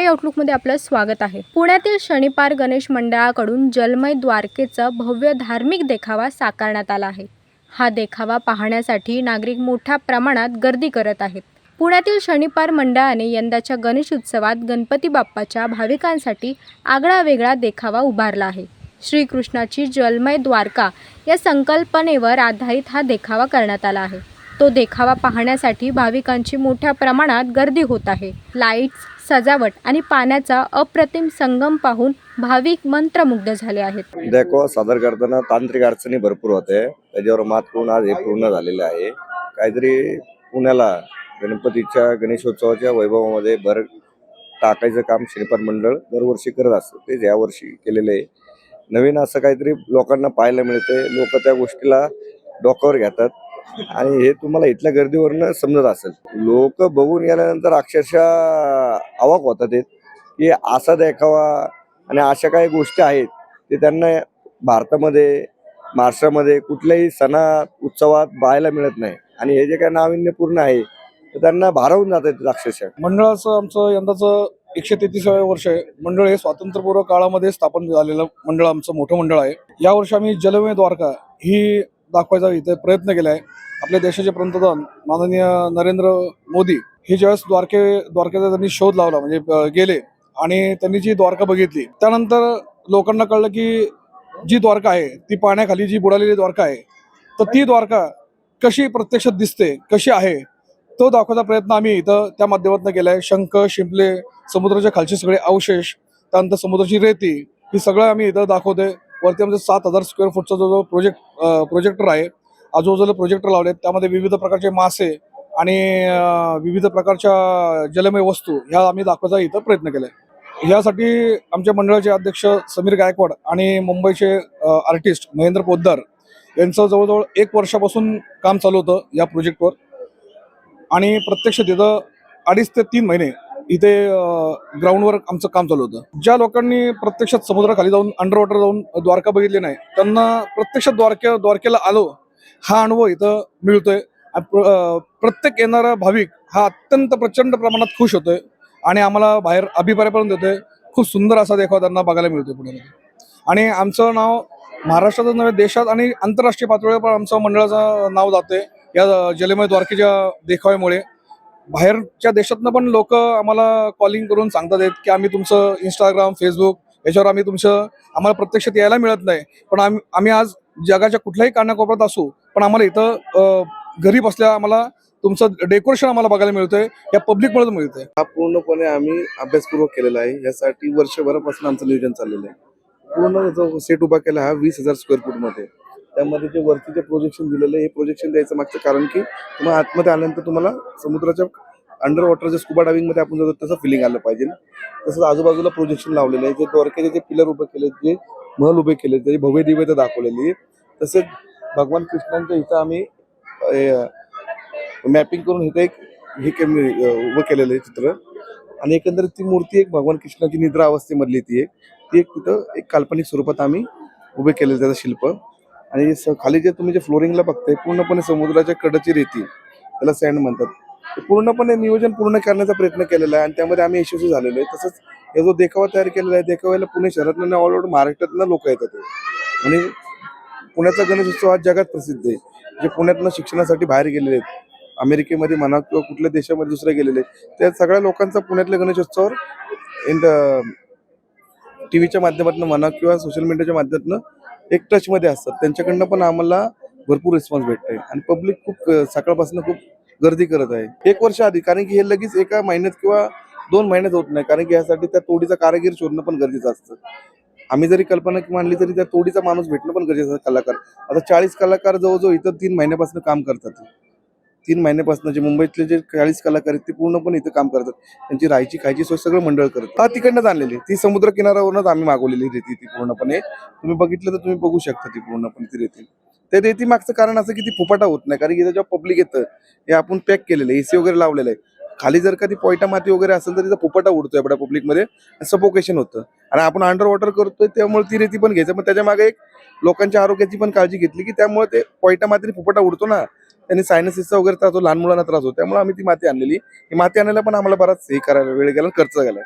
मुंबई आउटलुकमध्ये आपलं स्वागत आहे. पुण्यातील शनिपार गणेश मंडळाकडून जलमय द्वारकेचा भव्य धार्मिक देखावा साकारण्यात आला आहे. हा देखावा पाहण्यासाठी नागरिक मोठ्या प्रमाणात गर्दी करत आहेत. पुण्यातील शनिपार मंडळाने यंदाच्या गणेश उत्सवात गणपती बाप्पाच्या भाविकांसाठी आगळा वेगळा देखावा उभारला आहे. श्रीकृष्णाची जलमय द्वारका या संकल्पनेवर आधारित हा देखावा करण्यात आला आहे. तो देखावा पाहण्यासाठी भाविकांची मोठ्या प्रमाणात गर्दी होत आहे. लाईट्स सजावट आणि पाण्याचा अप्रतिम संगम पाहून भाविक मंत्रमुग्ध झाले आहेत. देखो सादर करताना तांत्रिक अडचणी भरपूर होते. त्याच्यावर मात करून आज हे पूर्ण झालेलं आहे. काहीतरी पुण्याला गणपतीच्या गणेशोत्सवाच्या वैभवामध्ये भर टाकायचं काम श्रीपाद मंडळ दरवर्षी करत असतं. तेच यावर्षी केलेलं आहे. नवीन असं काहीतरी लोकांना पाहायला मिळते. लोक त्या गोष्टीला डोक्यावर घेतात. आणि हे तुम्हाला इथल्या गर्दीवरनं समजत असेल. लोक बघून गेल्यानंतर अक्षरशः अवाक होतात की असा देखावा आणि अशा काही गोष्टी आहेत ते त्यांना भारतामध्ये महाराष्ट्रामध्ये कुठल्याही सणात उत्सवात पाहायला मिळत नाही. आणि हे जे काही नाविन्यपूर्ण आहे तर त्यांना भारावून जात आहेत अक्षरशः. मंडळाचं आमचं यंदाचं एकशे तेहतीसाव्या वर्ष आहे. मंडळ हे स्वातंत्र्यपूर्व काळामध्ये स्थापन झालेलं मंडळ आमचं मोठं मंडळ आहे. यावर्षी आम्ही जलमय द्वारका ही दाखवायचा इथे प्रयत्न केला आहे आपल्या देशाचे पंतप्रधान माननीय नरेंद्र मोदी हे ज्यावेळेस द्वारके द्वारकेचा त्यांनी शोध लावला म्हणजे गेले आणि त्यांनी जी द्वारका बघितली त्यानंतर लोकांना कळलं की जी द्वारका आहे ती पाण्याखाली जी बुडालेली द्वारका आहे तर ती द्वारका कशी प्रत्यक्षात दिसते कशी आहे तो दाखवायचा प्रयत्न आम्ही इथं त्या माध्यमातून केलाय. शंख शिंपले समुद्राच्या खालचे सगळे अवशेष त्यानंतर समुद्राची रेती ही सगळं आम्ही इथं दाखवतोय. वरती म्हणजे सात हजार स्क्वेअर फूटचा जो जो प्रोजेक्ट प्रोजेक्टर आहे आजूबाजूला प्रोजेक्टर लावलेत. त्यामध्ये विविध प्रकारचे मासे आणि विविध प्रकारच्या जलमय वस्तू ह्या आम्ही दाखवायचा इथं प्रयत्न केलाय. यासाठी आमच्या मंडळाचे अध्यक्ष समीर गायकवाड आणि मुंबईचे आर्टिस्ट महेंद्र पोद्दार यांचं जवळजवळ एक वर्षापासून काम चालू होतं या प्रोजेक्टवर आणि प्रत्यक्ष तिथं अडीच ते तीन महिने इथे ग्राउंडवर आमचं काम चालू होतं. ज्या लोकांनी प्रत्यक्षात समुद्राखाली जाऊन अंडर वॉटर जाऊन द्वारका बघितली नाही त्यांना प्रत्यक्षात द्वारके द्वारकेला आलो हा अनुभव इथं मिळतोय. प्रत्येक येणारा भाविक हा अत्यंत प्रचंड प्रमाणात खुश होतोय आणि आम्हाला बाहेर अभिप्राय पण देतोय. खूप सुंदर असा देखावा त्यांना बघायला मिळतोय पुढे आणि आमचं नाव महाराष्ट्रातच नव्हे देशात आणि आंतरराष्ट्रीय पातळीवर पण आमचं मंडळाचं नाव जाते या जलमय द्वारकेच्या देखाव्यामुळे. बाहेरच्या देशातनं पण लोक आम्हाला कॉलिंग करून सांगतात आहेत की आम्ही तुमचं इंस्टाग्राम फेसबुक याच्यावर आम्ही तुमचं आम्हाला प्रत्यक्षात यायला मिळत नाही. पण आम्ही आम्ही आज जगाच्या कुठल्याही कानाकोपऱ्यात असू पण आम्हाला इथं घरी बसल्या आम्हाला तुमचं डेकोरेशन आम्हाला बघायला मिळतंय या पब्लिकमुळे मिळतंय. हा पूर्णपणे आम्ही अभ्यासपूर्वक केलेला आहे. यासाठी वर्षभरापासून आमचं नियोजन चाललेलं आहे. पूर्ण जो सेट उभा केला हा वीस हजार स्क्वेअर फूटमध्ये. त्यामध्ये जे वरती जे प्रोजेक्शन दिलेलं आहे हे प्रोजेक्शन द्यायचं मागचं कारण की तुम्हाला आतमध्ये आल्यानंतर तुम्हाला समुद्राच्या अंडर वॉटर जे स्कुबा डायविंगमध्ये आपण जातो तसं फिलिंग आलं पाहिजे तसंच आजूबाजूला प्रोजेक्शन लावलेलं आहे जे द्वारकेचे जे पिलर उभे केले जे महल उभे केले त्याची भव्य दिव्यता दाखवलेली आहे. तसेच भगवान कृष्णांच्या इथं आम्ही मॅपिंग करून इथं एक हे के- उभं केलेलं आहे चित्र. आणि एकंदरीत ती मूर्ती एक भगवान कृष्णाची निद्रा अवस्थेमधली ती एक ती एक तिथं एक काल्पनिक स्वरूपात आम्ही उभे केलेलं त्याचं शिल्प. आणि खाली जे तुम्ही जे फ्लोरिंगला बघताय पूर्णपणे समुद्राच्या कडची रेती त्याला सँड म्हणतात. पूर्णपणे नियोजन पूर्ण करण्याचा प्रयत्न केलेला आहे आणि त्यामध्ये आम्ही यशस्वी झालेलो आहे. तसंच हे जो देखावा तयार केलेला आहे देखाव्याला पुणे शहरातनं ऑल ओव्हर महाराष्ट्रातनं लोक येतात आणि पुण्याचा गणेशोत्सव आज जगात प्रसिद्ध आहे. जे पुण्यातनं शिक्षणासाठी बाहेर गेलेले आहेत अमेरिकेमध्ये म्हणा किंवा कुठल्या देशामध्ये दुसरे गेलेले आहेत त्या सगळ्या लोकांचा पुण्यातल्या गणेशोत्सवावर इन टी व्हीच्या माध्यमातून म्हणा किंवा सोशल मीडियाच्या माध्यमातून एक टचमध्ये असतात. त्यांच्याकडनं पण आम्हाला भरपूर रिस्पॉन्स भेटतोय. आणि पब्लिक खूप सकाळपासून खूप गर्दी करत आहे. एक वर्ष आधी कारण की हे लगेच एका महिन्यात किंवा दोन महिन्यात होत नाही. कारण की यासाठी त्या तोडीचा कारागीर शोधणं पण गरजेचं असतं. आम्ही जरी कल्पना मांडली तरी त्या तोडीचा माणूस भेटणं पण गरजेचं असतं कलाकार. आता चाळीस कलाकार जवळजवळ इतर तीन महिन्यापासून काम करतात. तीन महिन्यापासून जे मुंबईतले जे चाळीस कलाकार आहेत ते पूर्णपणे इथं काम करतात. त्यांची राहायची खायची सोय सगळं मंडळ करत. हा तिकडनं आणलेली ती समुद्र किनाऱ्यावरूनच आम्ही मागवलेली रेती ती पूर्णपणे. तुम्ही बघितलं तर तुम्ही बघू शकता ती पूर्णपणे ती रेती. त्या रेती मागचं कारण असं की ती फुपाटा होत नाही कारण की जेव्हा पब्लिक येतं. हे आपण पॅक केलेलं आहे एसी वगैरे लावलेलं आहे. खाली जर का ती माती वगैरे असेल तर तिचा फुपाटा उडतोय आपल्या पब्लिकमध्ये. सपोकेशन होतं. आणि आपण अंडर वॉटर करतोय त्यामुळे ती रेती पण घ्यायचं. पण त्याच्यामागे एक लोकांच्या आरोग्याची पण काळजी घेतली की त्यामुळे ते पोयटा मातीने फुपाटा उडतो ना. त्यांनी सायनसिसचा वगैरे त्रास होतो लहान मुलांना त्रास होतो. त्यामुळे आम्ही ती माती आणलेली. ही माती आणायला पण आम्हाला बराच हे करायला वेळ गेला खर्च गेला.